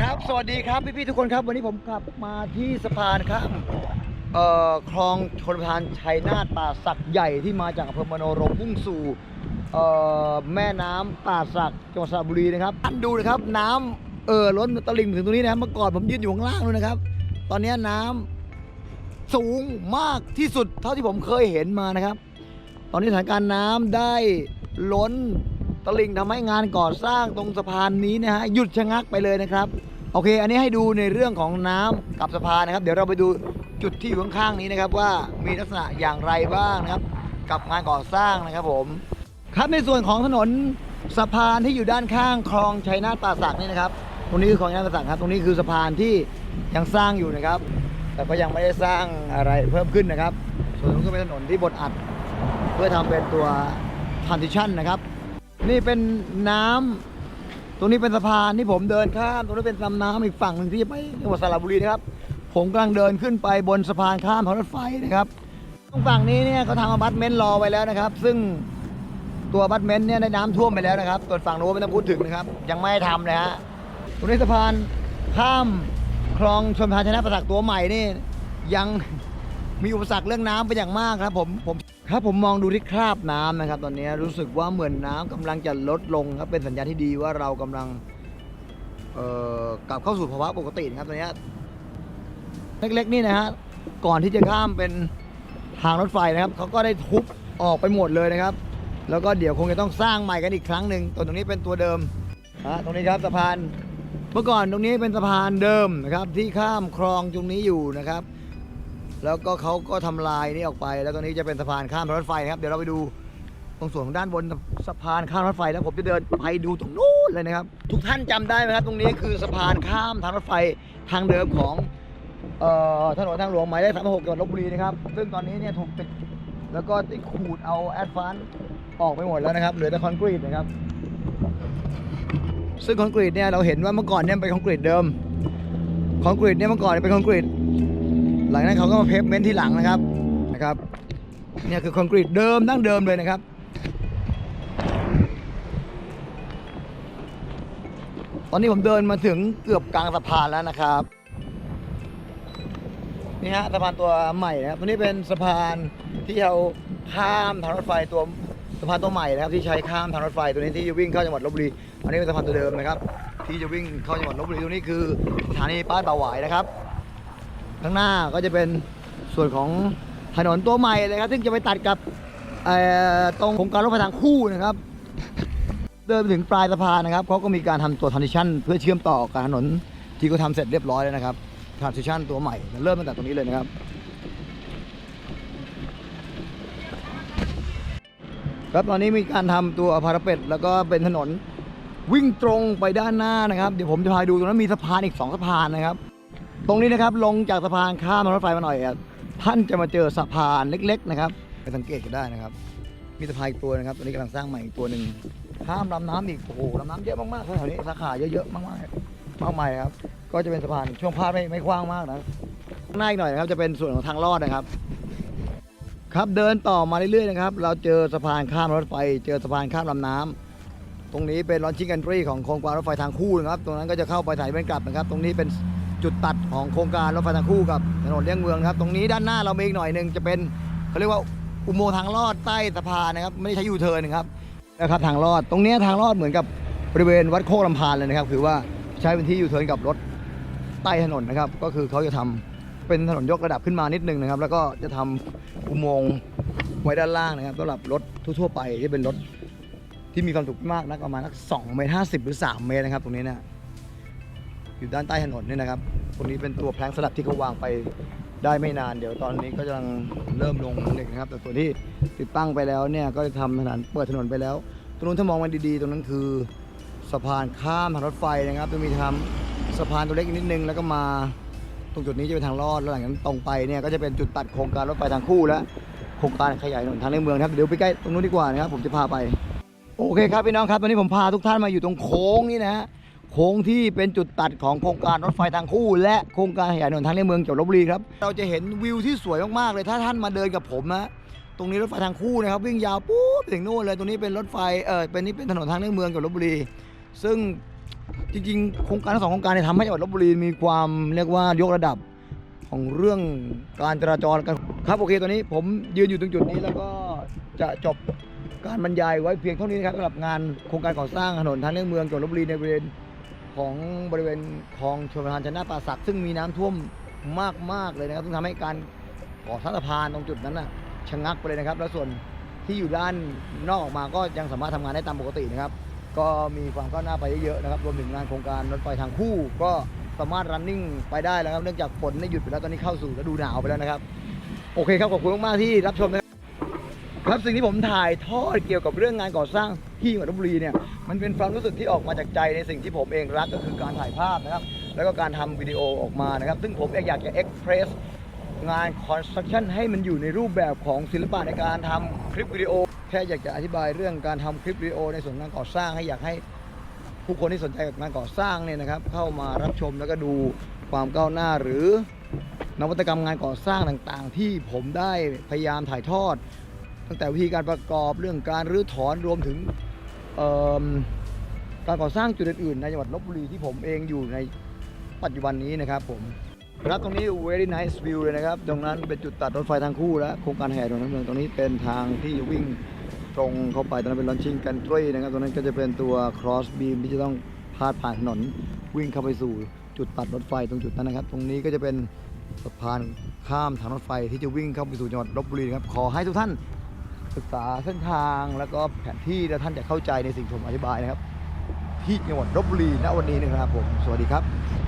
ครับ สวัสดีครับพี่ๆทุกคนครับ วันนี้ผมกลับมาที่สะพานข้ามเอ่อคลองชลประทานชัยนาทป่าสักใหญ่ที่มาจากอำเภอมโนรมมุ่งสู่เอ่อแม่น้ำป่าสักจังหวัดสระบุรีนะครับท่านดูนะครับน้ำเอ่อล้นตลิ่งถึงตรงนี้นะครับเมื่อก่อนผมยืนอยู่ข้างล่างเลยนะครับ ตอนนี้น้ำสูงมากที่สุดเท่าที่ผมเคยเห็นมานะครับ ตอนนี้สถานการณ์น้ำได้ล้น ตลิ่งทำให้งานก่อสร้างตรงสะพานนี้นะฮะหยุดชะงักไปเลยนะครับ โอเค อันนี้ให้ดูในเรื่องของน้ำกับสะพานนะครับ เดี๋ยวเราไปดูจุดที่อยู่ข้างๆนี้นะครับว่ามีลักษณะอย่างไรบ้างนะครับ กับงานก่อสร้างนะครับผม ครับในส่วนของถนนสะพานที่อยู่ด้านข้างคลองชัยนาทป่าสักนี่นะครับตรงนี้คือคลองชัยนาทป่าสักครับ ตรงนี้คือสะพานที่ยังสร้างอยู่นะครับ แต่ก็ยังไม่ได้สร้างอะไรเพิ่มขึ้นนะครับ ส่วนตรงนี้ก็เป็นถนนที่บดอัด เพื่อทำเป็นตัว transition นะครับ นี่เป็นน้ำตรงนี้เป็นสะพานที่ผมเดินข้าม ตรงนี้เป็นลำน้ำอีกฝั่งหนึ่งที่ไปจังหวัดสระบุรีนะครับ ผมกำลังเดินขึ้นไปบนสะพานข้ามทางรถไฟนะครับ ตรงฝั่งนี้เนี่ยเขาทำอพาร์ตเมนต์รอไว้แล้วนะครับ ซึ่งตัวอพาร์ตเมนต์เนี่ยได้น้ำท่วมไปแล้วนะครับส่วนฝั่งโน้นไม่ต้องพูดถึงนะครับ ยังไม่ทำเลยฮะ ตรงนี้สะพานข้ามคลองชลประทานชนะประสักตัวใหม่นี่ยังมีอุปสรรคเรื่องน้ำเป็นอย่างมากครับผมผม ครับผมมองดูที่คราบน้ำนะครับ ตอนนี้รู้สึกว่าเหมือนน้ำกำลังจะลดลงครับเป็นสัญญาณที่ดีว่าเรากำลังกลับเข้าสู่ภาวะปกตินะครับตอนนี้เล็กๆนี่นะฮะก่อนที่จะข้ามเป็นทางรถไฟนะครับเขาก็ได้ทุบออกไปหมดเลยนะครับ แล้วก็เดี๋ยวคงจะต้องสร้างใหม่กันอีกครั้งหนึ่งตัวตรงนี้เป็นตัวเดิมฮะตรงนี้ครับสะพานเมื่อก่อนตรงนี้เป็นสะพานเดิมนะครับ ที่ข้ามคลองตรงนี้อยู่นะครับ แล้วก็เขาก็ทำลายนี่ออกไป แล้วตรงนี้จะเป็นสะพานข้ามรถไฟนะครับ เดี๋ยวเราไปดูตรงส่วนของด้านบนสะพานข้ามรถไฟแล้วผมจะเดินไปดูตรงนู้นเลยนะครับ ทุกท่านจำได้ไหมครับ ตรงนี้คือสะพานข้ามทางรถไฟทางเดิมของออถนนทางหลวงหมายเลขสามหกจังหวัดลบบุรีนะครับ ซึ่งตอนนี้เนี่ยถูกปิดแล้วก็ติดขูดเอาแอดฟานออกไปหมดแล้วนะครับ เหลือแต่คอนกรีตนะครับ ซึ่งคอนกรีตเนี่ยเราเห็นว่าเมื่อก่อนเนี่ยเป็นคอนกรีตเดิม คอนกรีตเนี่ยเมื่อก่อนเป็นคอนกรีต หลังนั้นเขาก็มาเพฟเมนต์ที่หลังนะครับนะครับเนี่ยคือคอนกรีตเดิมดั้งเดิมเลยนะครับตอนนี้ผมเดินมาถึงเกือบกลางสะพานแล้วนะครับนี่ฮะสะพานตัวใหม่นะครับตัวนี้เป็นสะพานที่เราข้ามทางรถไฟตัวสะพานตัวใหม่นะครับที่ใช้ข้ามทางรถไฟตัวนี้ที่จะวิ่งเข้าจังหวัดลบบุรีอันนี้เป็นสะพานตัวเดิมนะครับ ที่จะวิ่งเข้าจังหวัดลบบุรีตรงนี้คือสถานีป้ายป่าหวายนะครับ ข้างหน้าก็จะเป็นส่วนของถนนตัวใหม่เลยครับ ซึ่งจะไปตัดกับตรงโครงการรถไฟทางคู่นะครับ เดินไปถึงปลายสะพานนะครับเขาก็มีการทำตัว transition เพื่อเชื่อมต่อกับถนนที่เขาทำเสร็จเรียบร้อยแล้วนะครับ transition ตัวใหม่เริ่มตั้งแต่ตรงนี้เลยนะครับครับตอนนี้มีการทำตัวพาราเป็ดแล้วก็เป็นถนนวิ่งตรงไปด้านหน้านะครับ เดี๋ยวผมจะพาดูตรงนั้นมีสะพานอีกสองสะพานนะครับ ตรงนี้นะครับลงจากสะพานข้ามรถไฟมาหน่อยอะท่านจะมาเจอสะพานเล็ก ๆ นะครับไปสังเกตกันได้นะครับ มีสะพานอีกตัวนะครับตอนนี้กำลังสร้างใหม่อีกตัวหนึ่งข้ามลำน้ำอีกโอ้โหลำน้ำเยอะมากๆแถวนี้สาขาเยอะๆมากๆมากมายครับ ก็จะเป็นสะพานช่วงพาดไม่ไม่กว้างมากนะข้างหน้าอีกหน่อยนะครับจะเป็นส่วนของทางลอดนะครับ ครับเดินต่อมาเรื่อยๆนะครับ เราเจอสะพานข้ามรถไฟ เจอสะพานข้ามลำน้ำตรงนี้เป็นลอนชิงกันทรีของโครงการรถไฟทางคู่นะครับ ตรงนั้นก็จะเข้าไปถ่ายเป็นกลับนะครับ ตรงนี้เป็น จุดตัดของโครงการรถไฟทางคู่กับถนนเลี่ยงเมืองนะครับ ตรงนี้ด้านหน้าเรามีอีกหน่อยหนึ่งจะเป็นเขาเรียกว่าอุโมงค์ทางลอดใต้สะพานนะครับไม่ได้ใช้ยูเทิร์นนะครับนะครับทางลอดตรงเนี้ยทางลอดเหมือนกับบริเวณวัดโคกลำพานเลยนะครับ คือว่าใช้เป็นที่ยูเทิร์นกับรถใต้ถนนนะครับ ก็คือเขาจะทำเป็นถนนยกระดับขึ้นมานิดนึงนะครับ แล้วก็จะทำอุโมงค์ไว้ด้านล่างนะครับสำหรับรถทั่วๆไปที่เป็นรถที่มีความสูงมากนะประมาณสักสองเมตรห้าสิบหรือสามเมตรนะครับ ตรงนี้เนี่ย อยู่ด้านใต้ถนนเนี่ยนะครับตรงนี้เป็นตัวแพลงสลับที่เขาวางไปได้ไม่นาน เดี๋ยวตอนนี้ก็กำลังเริ่มลงเหล็กนะครับ แต่ส่วนที่ติดตั้งไปแล้วเนี่ยก็จะทำถนนเปิดถนนไปแล้วตรงนู้นถ้ามองมันดีๆ ตรงนั้นคือสะพานข้ามทางรถไฟนะครับจะมีทำสะพานตัวเล็กอีกนิดนึงแล้วก็มาตรงจุดนี้จะเป็นทางลอดแล้วหลังจากนั้นตรงไปเนี่ยก็จะเป็นจุดตัดโครงการรถไฟทางคู่แล้วโครงการขยายถนนทางในเมืองครับเดี๋ยวไปใกล้ตรงนู้นดีกว่านะครับผมจะพาไป โอเคครับพี่น้องครับตอนนี้ผมพาทุกท่านมาอยู่ตรงโค้งนี่นะฮะ โค้งที่เป็นจุดตัดของโครงการรถไฟทางคู่ และโครงการขยายถนนทางในเมืองจังหวัดลบบุรีครับเราจะเห็นวิวที่สวยมากๆเลยถ้าท่านมาเดินกับผมนะตรงนี้รถไฟทางคู่นะครับวิ่งยาวปุ๊บถึงโน่นเลยตรงนี้เป็นรถไฟเออเป็นนี่เป็นถนนทางในเมืองจังหวัดลบบุรี ซึ่งจริงๆโครงการทั้งสองโครงการเนี่ยทำให้จังหวัดลบบุรีมีความเรียกว่ายกระดับของเรื่องการจราจรกันครับโอเคตอนนี้ผมยืนอยู่ตรงจุดนี้แล้วก็จะจบการบรรยายไว้เพียงเท่านี้นะครับสำหรับงานโครงการก่อสร้างถนนทางเลี่ยงเมืองจังหวัดลบบุรีในบริเวณ ของบริเวณคลองชลประทานชนะป่าสักซึ่งมีน้ำท่วมมากๆเลยนะครับซึ่งทำให้การก่อสร้างสะพานตรงจุดนั้นน่ะชะงักไปเลยนะครับ แล้วส่วนที่อยู่ด้านนอกออกมาก็ยังสามารถทำงานได้ตามปกตินะครับ ก็มีความก้าวหน้าไปเยอะๆนะครับรวมถึงงานโครงการรถไฟทางคู่ก็สามารถ running ไปได้แล้วครับเนื่องจากฝนได้หยุดไปแล้วตอนนี้เข้าสู่ฤดูหนาวไปแล้วนะครับ โอเคครับขอบคุณมากๆที่รับชมนะครับครับสิ่งที่ผมถ่ายทอดเกี่ยวกับเรื่องงานก่อสร้างที่จังหวัดลบบุรีเนี่ย มันเป็นความรู้สึกที่ออกมาจากใจในสิ่งที่ผมเองรักก็คือการถ่ายภาพนะครับ แล้วก็การทำวิดีโอออกมานะครับ ซึ่งผมเองอยากจะเอ็กเพรสงานคอนสตรั c ชั่นให้มันอยู่ในรูปแบบของศิลปะในการทำคลิปวิดีโอ แค่อยากจะอธิบายเรื่องการทำคลิปวิดีโอ ในส่วนงานก่อสร้างให้อยากให้ผู้คนที่สนใจกับงานก่อสร้างเนี่ยนะครับ เข้ามารับชมแล้วก็ดูความก้าวหน้าหรือนวัตกรรมงานก่อสร้างต่างๆ ที่ผมได้พยายามถ่ายทอด ตั้งแต่วิธีการประกอบเรื่องการรื้อถอนรวมถึง การก่อสร้างจุดอื่นๆในจังหวัดลบบุรีที่ผมเองอยู่ในปัจจุบันนี้นะครับผมครับตรงนี้ very nice view เลยนะครับ ตรงนั้นเป็นจุดตัดรถไฟทางคู่และโครงการแห่ถนนทั้งเมืองตรงนี้เป็นทางที่วิ่งตรงเข้าไปตรงนั้นเป็น launching gantry นะครับตรงนั้นก็จะเป็นตัว cross beam ที่จะต้องพาดผ่านถนนวิ่งเข้าไปสู่จุดตัดรถไฟตรงจุดนั้นนะครับ ตรงนี้ก็จะเป็นสะพานข้ามทางรถไฟที่จะวิ่งเข้าไปสู่จังหวัดลบบุรีครับขอให้ทุกท่าน ศึกษาเส้นทางแล้วก็แผนที่แล้วท่านจะเข้าใจในสิ่งที่ผมอธิบายนะครับ ที่จังหวัดลบบุรีณวันนี้นะครับผม สวัสดีครับ